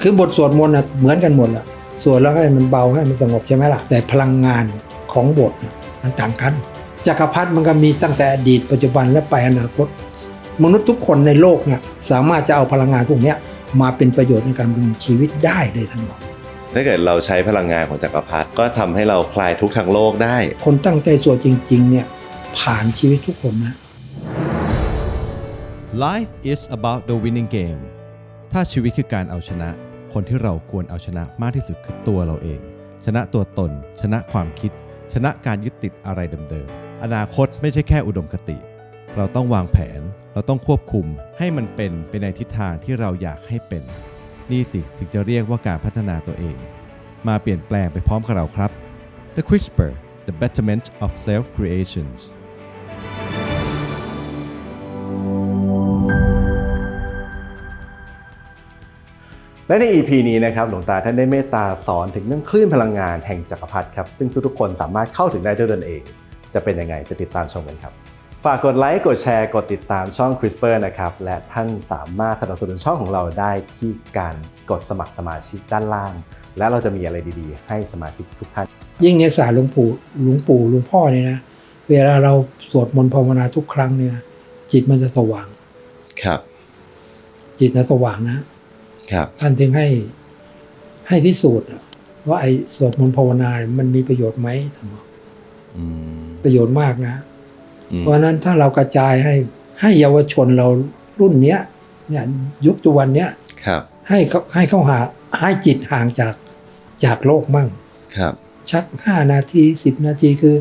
คือบทสวดมนต์น่ะเหมือนกันหมดแหละสวดแล้วให้มันเบาให้มันสงบใช่ไหมล่ะ แต่พลังงานของบทน่ะมันต่างกันจักรพรรดิมันก็มีตั้งแต่อดีตปัจจุบันและไปอนาคต มนุษย์ทุกคนในโลกเนี่ยสามารถจะเอาพลังงานพวกเนี้ยมาเป็นประโยชน์ในการดำเนินชีวิตได้เลยทั้งหมดถ้าเกิดเราใช้พลังงานของจักรพรรดิก็ทำให้เราคลายทุกข์ทางโลกได้ คนตั้งใจสวดจริงๆเนี่ยผ่านชีวิตทุกคนนะ Life is about the winning game ถ้าชีวิตคือการเอาชนะ คนที่เราควรเอาชนะมากที่สุดคือตัวเราเอง ชนะตัวตน ชนะความคิด ชนะการยึดติดอะไรเดิมๆอนาคตไม่ใช่แค่อุดมคติ เราต้องวางแผน เราต้องควบคุม ให้มันเป็นไปในทิศทางที่เราอยากให้เป็น นี่สิถึงจะเรียกว่าการพัฒนาตัวเอง มาเปลี่ยนแปลงไปพร้อมกับเราครับ The CRISPR The Betterment of Self Creations และใน EP นี้นะครับหลวงตาท่านได้เมตตาสอนถึงเรื่องคลื่นพลังงานแห่งจักรพรรดิครับซึ่งทุกๆคนสามารถเข้าถึงได้ด้วยตนเอง จะเป็นยังไงไปติดตามชมกันครับ ฝากกดไลค์กดแชร์กดติดตามช่อง CRISPR นะครับและท่านสามารถสนับสนุนช่องของเราได้ที่การกดสมัครสมาชิกด้านล่าง และเราจะมีอะไรดีๆ ให้สมาชิกทุกท่าน ยิ่งในศาสตร์หลวงปู่หลวงปู่หลวงพ่อเนี่ยนะเวลาเราสวดมนต์ภาวนาทุกครั้งเนี่ยนะจิตมันจะสว่างครับ จิตจะสว่างนะครับ ท่านถึงให้ให้พิสูจน์อะว่าไอ้สวดมนต์ภาวนา มันมีประโยชน์ไหมท่านบอกอืมประโยชน์มากนะอืมเพราะฉะนั้นถ้าเรากระจายให้ให้เยาวชนเรารุ่นเนี้ย เนี่ยยุคจุวันเนี้ยครับให้เขาให้เขาหาให้จิตห่างจากจากโลกมั่ง ครับ ชักห้านาทีสิบนาทีคือ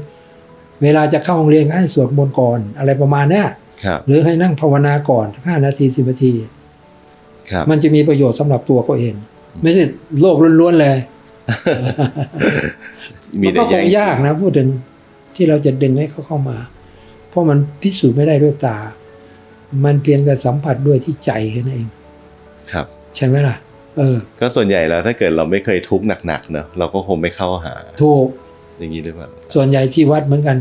เวลาจะเข้าโรงเรียนก็ให้สวดมนต์ก่อน อะไรประมาณเนี้ยครับหรือให้นั่งภาวนาก่อนห้านาทีสิบนาทีครับ มันจะมีประโยชน์สำหรับตัวเขาเอง ไม่ใช่โลกล้วนๆเลยมีมันแต่ก็คแย่งงยากนะพูดถึงที่เราจะดึงให้เขาเข้ามา เพราะมันพิสูจน์ไม่ได้ด้วยตา มันเพียงแต่สัมผัสด้วยที่ใจแค่นั้นเอง ครับ ใช่ไหมล่ะ เออ ก็ส่วนใหญ่แล้วถ้าเกิดเราไม่เคยทุกข์หนักๆเนอะเราก็คงไม่เข้าหาถูกอย่างนี้หรือเปล่าส่วนใหญ่ที่วัดเหมือนกัน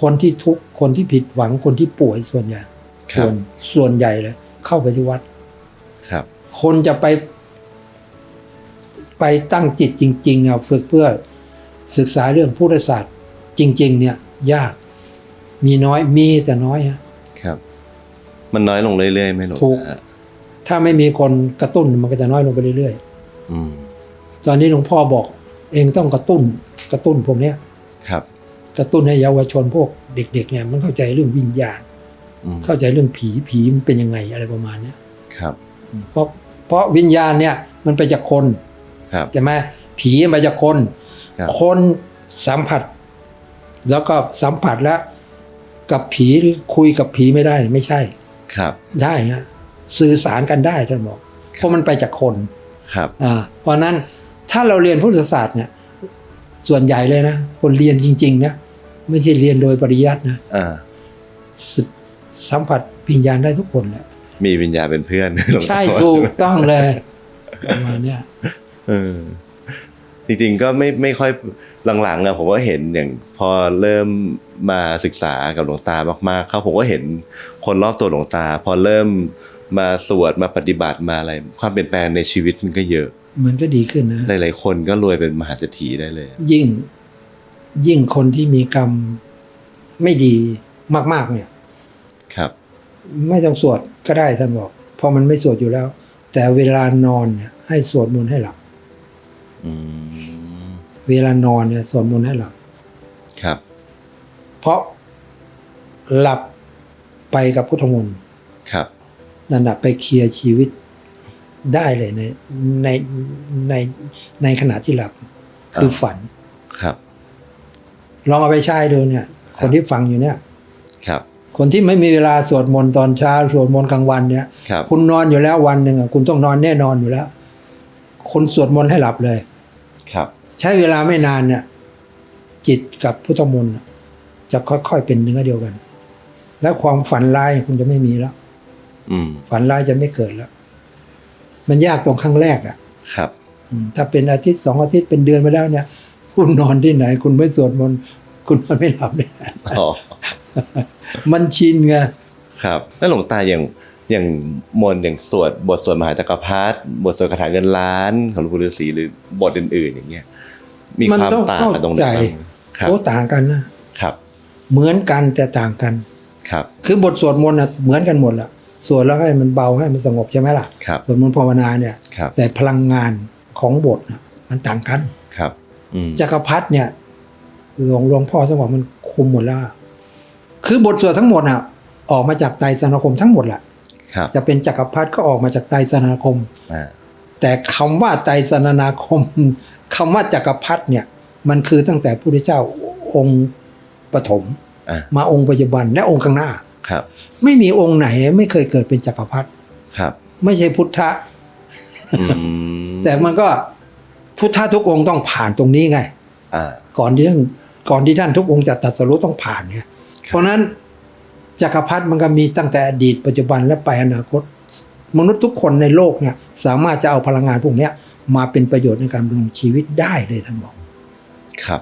คนที่ทุกข์คนที่ผิดหวังคนที่ป่วยส่วนใหญ่ครัส่บวนส่วนใหญ่เลยเข้าไปที่วัด ครับ คนจะไป ไปตั้งจิตจริงๆอะฝึกเพื่อศึกษาเรื่องพุทธศาสตร์จริง ๆ เนี่ย ยาก มีน้อยมีแต่น้อยฮะครับ มันน้อยลงเรื่อยๆไหมหลวงถูกตาถ้าไม่มีคนกระตุ้นมันก็จะน้อยลงไปเรื่อยอืมๆตอนนี้หลวงพ่อบอก เองต้องกระตุ้น กระตุ้นพวกเนี้ยครับ กระตุ้นให้เยาวชนพวกเด็ก ๆ เนี่ย มันเข้าใจเรื่องวิญญาณอืมเข้าใจเรื่องผีผีมันเป็นยังไงอะไรประมาณเนี้ยครับ เพราะเพราะวิญญาณเนี่ยมันไปจากคนครับใช่ไหมผีมาจากคนครับคนสัมผัส แล้วก็สัมผัสแล้วกับผีหรือคุยกับผีไม่ได้ไม่ใช่ครับ ได้ฮะสื่อสารกันได้ท่านบอกเพราะมันไปจากคนครับอ่าเพราะฉะนั้นถ้าเราเรียนพุทธศาสตร์เนี่ยส่วนใหญ่เลยนะคนเรียนจริงๆนะไม่ใช่เรียนโดยปริยัตินะอ่าสสัมผัสวิญญาณได้ทุกคนแหละ มีวิญญาณเป็นเพื่อนหลวงตาใช่ถูกต้องเลยประมาณเนี้ยเออจริงๆก็ไม่ไม่ค่อยหลังๆอะผมก็เห็นอย่างพอเริ่มมาศึกษากับหลวงตามากๆเขาผมก็เห็นคนรอบตัวหลวงตา พอเริ่มมาสวดมาปฏิบัติมาอะไร ความเปลี่ยนแปลงในชีวิตมันก็เยอะ มันก็ดีขึ้นนะหลายๆคนก็รวยเป็นมหาเศรษฐีได้เลย ยิ่งยิ่งคนที่มีกรรมไม่ดีมาก ๆ เนี่ย ครับ ไม่ต้องสวดก็ได้ท่านบอกเพราะมันไม่สวดอยู่แล้ว แต่เวลานอนเนี่ยให้สวดมนต์ให้หลับอืมเวลานอนเนี่ยสวดมนต์ให้หลับ ครับ เพราะหลับไปกับพุทธมนต์ครับนั่นแหะไปเคลียร์ชีวิตได้เลยในในในในขณะที่หลับ คือฝันครับ ลองเอาไปใช้ดูเนี่ย คนที่ฟังอยู่เนี่ย ครับคนที่ไม่มีเวลาสวดมนต์ตอนเช้าสวดมนต์กลางวันเนี่ยครับคุณนอนอยู่แล้ววันหนึ่งอะคุณต้องนอนแน่นอนอยู่แล้ว คนสวดมนต์ให้หลับเลย ครับ ใช้เวลาไม่นานเนี่ย จิตกับพุทธมนต์อะจะค่อยๆเป็นเนื้อเดียวกัน และความฝันร้ายคุณจะไม่มีแล้ว อืมฝันร้ายจะไม่เกิดแล้ว มันยากตรงครั้งแรกอะครับอืมถ้าเป็นอาทิตย์สองอาทิตย์เป็นเดือนไปแล้วเนี่ย คุณนอนที่ไหน คุณไม่สวดมนต์คุณนอนไม่หลับเนี่ยอ๋อ มันชินไงครับแล้วหลวงตาอย่างอย่างมนต์อย่างสวดบทสวดมหาจักรพรรดิบทสวดคาถาเงินล้านของหลวงปู่ฤาษีหรือบทอื่น ๆ อย่างเงี้ยมีมันความต้องต่างกันตรงไหนเข้าใจบ้างครับโอ้ต่างกันนะครับ เหมือนกันแต่ต่างกันครับ คือบทสวดมนต์น่ะเหมือนกันหมดแหละสวดแล้วให้มันเบาให้มันสงบใช่ไหมล่ะครับสวดมนต์ภาวนาเนี่ยครับแต่พลังงานของบทน่ะมันต่างกันครับอืมจักรพรรดิเนี่ยหลวงหลวงพ่อท่านบอกมันคุมหมดแล้วอะ คือบทสวดทั้งหมดอะออกมาจากไตรสนาคมทั้งหมดแหละครับจะเป็นจักรพรรดิก็ออกมาจากไตรสนาคมอ่าแต่คำว่าไตรสนาคมคำว่าจักรพรรดิเนี่ย มันคือตั้งแต่พระพุทธเจ้าองค์ปฐมอ่ามาองค์ปัจจุบันและองค์ข้างหน้าครับ ไม่มีองค์ไหนไม่เคยเกิดเป็นจักรพรรดิครับ ไม่ใช่พุทธะอืมแต่มันก็พุทธะทุกองค์ต้องผ่านตรงนี้ไงอ่าก่อนที่ท่านก่อนที่ท่านทุกองค์จะตรัสรู้ต้องผ่านไง เพราะฉะนั้นจักรพรรดิมันก็มีตั้งแต่อดีตปัจจุบันและไปอนาคต มนุษย์ทุกคนในโลกเนี่ยสามารถจะเอาพลังงานพวกเนี้ยมาเป็นประโยชน์ในการดำรงชีวิตได้เลยท่านบอกครับ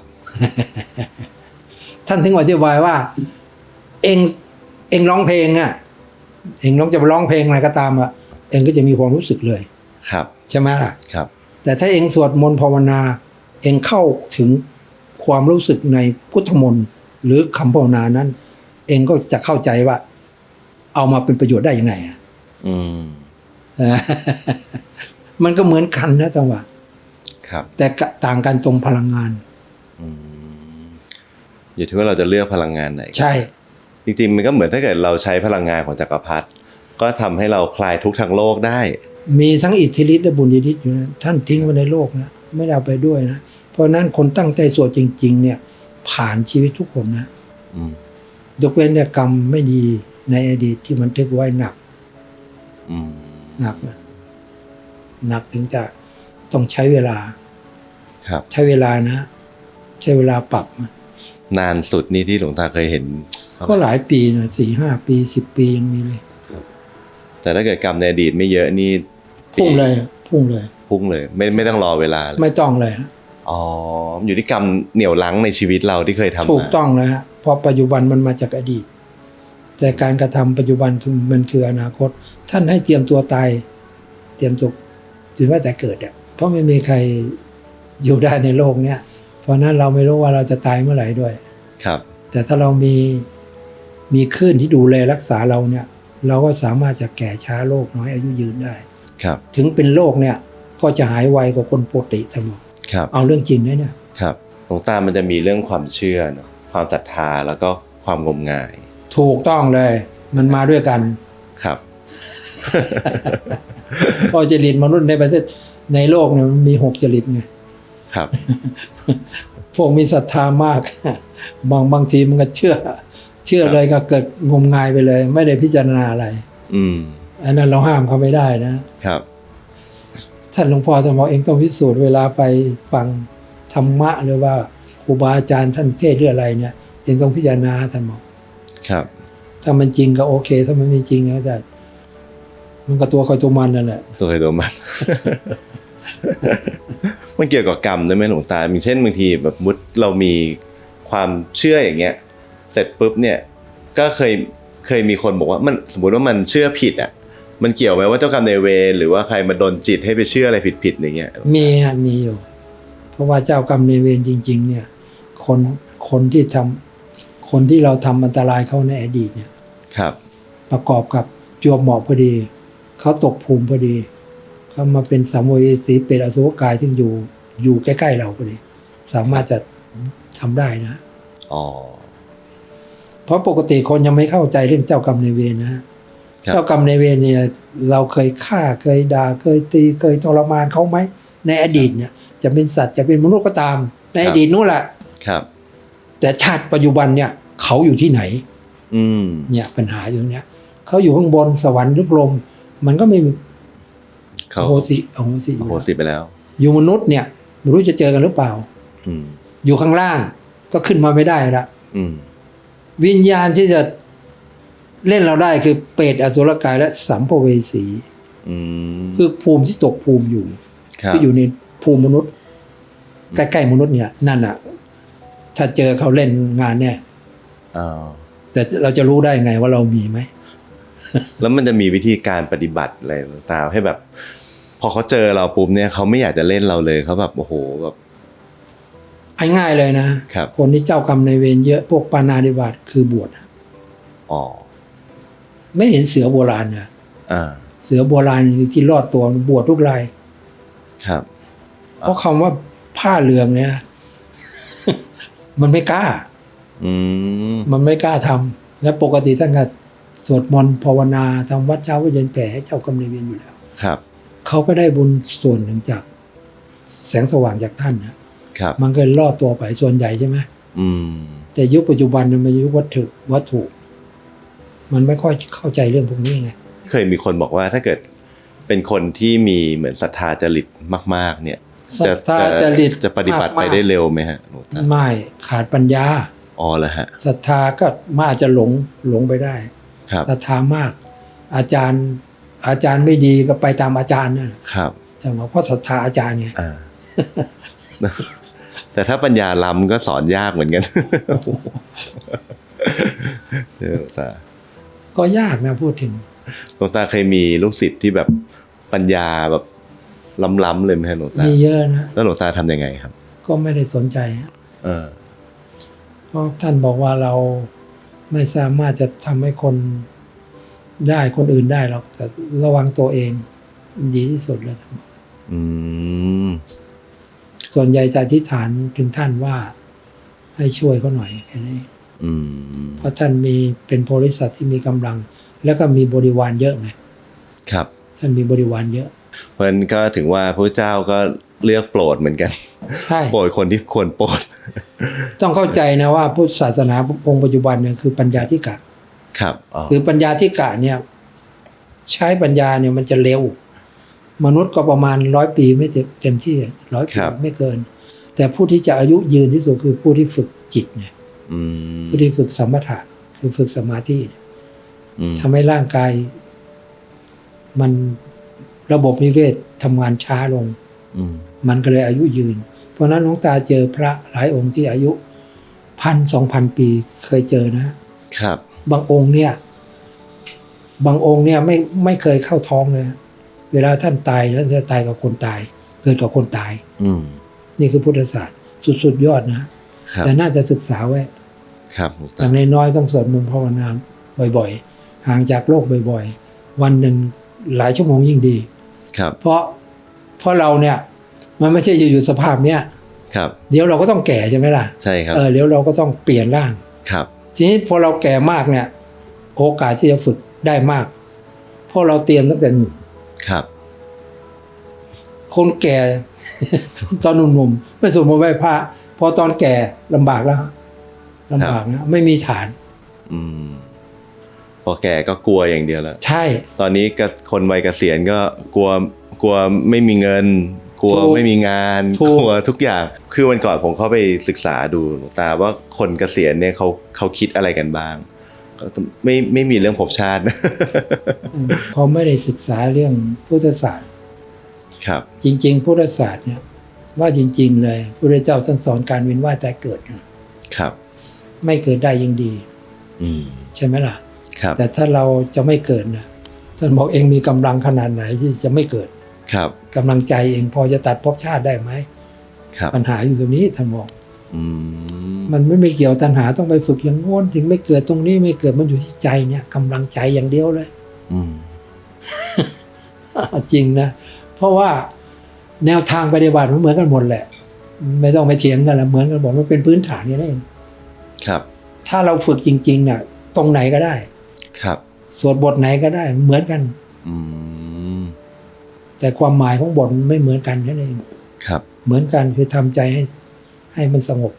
ท่านถึงอธิบายว่า เองเองร้องเพลงอะเองร้องจะไปร้องเพลงอะไรก็ตามอะเองก็จะมีความรู้สึกเลยครับใช่ไหมล่ะครับ แต่ถ้าเองสวดมนต์ภาวนา เองเข้าถึงความรู้สึกในพุทธมนต์ หรือคำภาวนานั้น เองก็จะเข้าใจว่า เอามาเป็นประโยชน์ได้ยังไงอะอืมมันก็เหมือนกันนะจังหวะครับ แต่กะต่างกันตรงพลังงานอืมอยู่ที่ว่าเราจะเลือกพลังงานไหน ใช่ จริงๆ มันก็เหมือนถ้าเกิดเราใช้พลังงานของจักรพรรดิก็ทำให้เราคลายทุกข์ทางโลกได้ มีทั้งอิทธิฤทธิ์และบุญญาฤทธิ์อยู่นะท่านทิ้งไว้ในโลกนะไม่ได้เอาไปด้วยนะเพราะฉะนั้นคนตั้งใจสวดจริง ๆ เนี่ย ผ่านชีวิตทุกคนนะอืมยกเว้นเนี่ยกรรมไม่ดีในอดีตที่มันทึกไว้หนักอืมหนักนะหนักถึงจะต้องใช้เวลา ครับ ใช้เวลานะ ใช้เวลาปรับนะนานสุดนี่ที่หลวงตาเคยเห็น ก็หลายปีนะสี่ห้าปีสิบปียังมีเลยแต่ถ้าเกิดกรรมในอดีตไม่เยอะนี่ พุ่งเลยอะพุ่งเลย พุ่งเลย ไม่ไม่ต้องรอเวลาเลยไม่ต้องเลยฮะ อ๋ออยู่ที่กรรมเหนี่ยวลังในชีวิตเราที่เคยทำมาถูกต้องเลยฮะเพราะปัจจุบันมันมาจากอดีต แต่การกระทำปัจจุบันคือมันคืออนาคต ท่านให้เตรียมตัวตายเตรียมตัวถึงว่าแต่เกิดอะเพราะไม่มีใครอยู่ได้ในโลกเนี้ยเพราะฉะนั้นเราไม่รู้ว่าเราจะตายเมื่อไหร่ด้วย ครับ แต่ถ้าเรามีมีคลื่นที่ดูแลรักษาเราเนี่ย เราก็สามารถจะแก่ช้าโรคน้อยอายุยืนได้ ครับ ถึงเป็นโรคเนี่ยก็จะหายไวกว่าคนปกติทั้งหมด ครับเอาเรื่องจริงนะเนี่ยครับหลวงตามันจะมีเรื่องความเชื่อเนอะความศรัทธาแล้วก็ความงมงาย ถูกต้องเลย มันมาด้วยกันครับเพราะจริตมนุษย์ในประเทศในโลกเนี่ยมันมีหกจริตไงครับ พวกมีศรัทธามาก บางบางทีมันก็เชื่อ เชื่อเลยก็เกิดงมงายไปเลย ไม่ได้พิจารณาอะไร อืมอันนั้นเราห้ามเขาไม่ได้นะครับ ท่านหลวงพ่อท่านบอกเองต้องพิสูจน์เวลาไปฟังธรรมะหรือว่าครูบาอาจารย์ท่านเทศน์หรืออะไรเนี่ยเองต้องพิจารณาท่านบอกครับ ถ้ามันจริงก็โอเค ถ้ามันไม่จริงก็จะมันก็ตัวใครตัวมันนั่นแหละตัวใครตัวมัน มันเกี่ยวกับกรรมด้วยไหมหลวงตาอย่างเช่นบางทีแบบมุดเรามีความเชื่ออย่างเงี้ย เสร็จปุ๊บเนี่ย ก็เคยเคยมีคนบอกว่ามันสมมติว่ามันเชื่อผิดอะ มันเกี่ยวไหมว่าเจ้ากรรมในายเวรหรือว่าใครมาดนจิตให้ไปเชื่ออะไรผิดๆอย่างเงี้ยมีฮะมีอยู่ เพราะว่าเจ้ากรรมในายเวรจริง ๆ เนี่ย คนคนที่ทำคนที่เราทำอันตรายเขาในอดีตเนี่ยครับ ประกอบกับจวบเหมาะพอดีเขาตกภูมิพอดีเขามาเป็นสัมโวยสีเป็นอสุรกายซึ่งอยู่อยู่ใกล้ๆเราพอดีสามารถจะทำได้นะอ๋อเพราะปกติคนยังไม่เข้าใจเรื่องเจ้ากรรมในายเวรนะฮะ ครับ เจ้ากรรมในายเวรเนี่ยเราเคยฆ่าเคยด่าเคยตีเคยทรมานเขาไหมในอดีตเนี่ยจะเป็นสัตว์จะเป็นมนุษย์ก็ตาม ในอดีตนู้นแหละครับ แต่ชาติปัจจุบันเนี่ยเขาอยู่ที่ไหน อืม เนี่ยปัญหาอยู่เนี้ยเขาอยู่ข้างบนสวรรค์หรือพรหมมันก็ไม่มีเขาอโหสิอโหสิอโอ้ยู่โหสิไปแล้ว อยู่มนุษย์เนี่ยไม่รู้จะเจอกันหรือเปล่า อืม อยู่ข้างล่างก็ขึ้นมาไม่ได้ละ อืม วิญญาณที่จะ เล่นเราได้คือเปรตอสุรกายและสัมภเวสีอืมคือภูมิที่ตกภูมิอยู่ครับที่อยู่ในภูมิมนุษย์ ใกล้ๆมนุษย์เนี่ย นั่นอะ ถ้าเจอเขาเล่นงานเนี่ยอ๋อแต่เราจะรู้ได้ไงว่าเรามีไหม แล้วมันจะมีวิธีการปฏิบัติอะไรต่างๆให้แบบ พอเขาเจอเราปุ๊บเนี่ยเขาไม่อยากจะเล่นเราเลยเขาแบบโอ้โหแบบไอ้ง่ายเลยนะครับคนที่เจ้ากรรมในายเวรเยอะพวกปานาธิบาตคือบวชอะอ๋อ ไม่เห็นเสือโบราณเนี่ยอ่าเสือโบราณที่รอดตัวบวชทุกราย ครับ เพราะคำว่าผ้าเหลืองเนี่ยนะมันไม่กล้าอืมมันไม่กล้าทำและปกติท่านก็สวดมนต์ภาวนาทำวัดเช้าวัดเย็นแผ่ให้เจ้ากรรมนายเวรอยู่แล้ว ครับ เขาก็ได้บุญส่วนหนึ่งจาก แสงสว่างจากท่านนะครับ มันก็รอดตัวไปส่วนใหญ่ใช่ไหมอืมแต่ยุคปัจจุบันเนี่ยมันยุควัตถุวัตถุ มันไม่ค่อยเข้าใจเรื่องพวกนี้ไงเคยมีคนบอกว่าถ้าเกิดเป็นคนที่มีเหมือนศรัทธาจริตมาก ๆ เนี่ยศรัทธาจริตจะปฏิบัติไปมากๆได้เร็วไหมฮะหลวงตาไม่ขาดปัญญาอ๋อเหรอฮะศรัทธาก็มาอาจจะหลงหลงไปได้ครับศรัทธามาก อาจารย์อาจารย์ไม่ดีก็ไปตามอาจารย์นั่นแหละครับใช่ไหมเพราะศรัทธาอาจารย์ไงอ่าแต่ถ้าปัญญาล้ำก็สอนยากเหมือนกันเออหลวงตา ก็ยากนะพูดถึงหลวงตาเคยมีลูกศิษย์ที่แบบปัญญาแบบล้ำๆเลยไหมฮะหลวงตามีเยอะนะแล้วหลวงตาทำยังไงครับ ก็ไม่ได้สนใจเออเพราะท่านบอกว่าเราไม่สามารถจะทำให้คนได้คนอื่นได้หรอกแต่ระวังตัวเอง ดีที่สุดแล้วท่านบอกอืมส่วนใหญ่จะอธิษฐานถึงท่านว่าให้ช่วยเขาหน่อยแค่นี้อืม เพราะท่านมีเป็นบริษัทที่มีกำลัง แล้วก็มีบริวารเยอะไงครับ ท่านมีบริวารเยอะ เพราะฉะนั้นก็ถึงว่าพระเจ้าก็เลือกโปรดเหมือนกันใช่โปรดคนที่ควรโปรด ต้องเข้าใจนะว่าพุทธศาสนาองค์ปัจจุบันเนี่ยคือปัญญาธิกะ ครับอ๋อคือปัญญาธิกะเนี่ย ใช้ปัญญาเนี่ยมันจะเร็ว มนุษย์ก็ประมาณร้อยปีไม่เต็มเต็มที่ร้อยปีไม่เกิน แต่ผู้ที่จะอายุยืนที่สุดคือผู้ที่ฝึกจิตเนี่ย อืมผู้ที่ฝึกสมถะคือฝึกสมาธิเนี่ยอืมทำให้ร่างกาย มันระบบนิเวศทำงานช้าลงอืมมันก็เลยอายุยืน เพราะฉะนั้นหลวงตาเจอพระหลายองค์ที่อายุพันสองพันปีเคยเจอนะ ครับ บางองค์เนี่ย บางองค์เนี่ยไม่ไม่เคยเข้าท้องเลยเวลาท่านตายแล้วจะตายกับคนตาย เกิดกับคนตาย อืมนี่คือพุทธศาสตร์สุด ๆ ยอดนะครับ แต่น่าจะศึกษาไว้ ครับหลวงอตาย่างน้อยๆต้องสวดมนต์ภาวนาบ่อยๆ ห่างจากโลกบ่อยๆ วันหนึ่งหลายชั่วโมงยิ่งดี ครับ เพราะเพราะเราเนี่ยมันไม่ใช่จะอยู่สภาพเนี้ยครับ เดี๋ยวเราก็ต้องแก่ใช่ไหมล่ะใช่ครับเออเดี๋ยวเราก็ต้องเปลี่ยนร่างครับ ทีนี้พอเราแก่มากเนี่ย โอกาสที่จะฝึกได้มากเพราะเราเตรียมตั้งแต่หนุ่มครับ คนแก่ตอนหนุ่มๆไม่สวดมนต์ไหว้พระ พอตอนแก่ลำบากแล้วลำบากนะไม่มีฐาน อืม พอแก่ก็กลัวอย่างเดียวแล้ว ใช่ ตอนนี้ก็คนวัยเกษียณก็กลัวกลัวไม่มีเงิน กลัวถูกไม่มีงานถูก กลัวทุกอย่าง คือวันก่อนผมเข้าไปศึกษาดูหลวงตาว่าคนเกษียณเนี่ยเขาเขาคิดอะไรกันบ้างก็ไม่ไม่มีเรื่องภพชาติอืมเขาไม่ได้ศึกษาเรื่องพุทธศาสตร์ ครับ จริง ๆ พุทธศาสตร์เนี่ย ว่าจริง ๆ เลยพระเจ้าท่านสอนการเวียนว่ายตายเกิดนะครับ ไม่เกิดได้ยิ่งดี อืมใช่ไหมล่ะครับ แต่ถ้าเราจะไม่เกิดนะท่านบอกเองมีกำลังขนาดไหนที่จะไม่เกิด ครับกำลังใจเองพอจะตัดภพชาติได้ไหมครับ ปัญหาอยู่ตรงนี้ท่านบอกอืมมันไม่ไม่เกี่ยวตัณหาต้องไปฝึกอย่างโน้นถึงไม่เกิดตรงนี้ไม่เกิดมันอยู่ที่ใจเนี่ยกำลังใจอย่างเดียวเลย อืมจริงนะ เพราะว่า แนวทางปฏิบัติมันเหมือนกันหมดแหละ ไม่ต้องไปเถียงกันละเหมือนกันหมดมันเป็นพื้นฐานนี่เองครับ ถ้าเราฝึกจริงๆเนี่ยตรงไหนก็ได้ ครับ สวดบทไหนก็ได้ เหมือนกัน อืมแต่ความหมายของบทมันไม่เหมือนกันนั่นเองครับ เหมือนกันคือทำใจให้ให้มันสงบ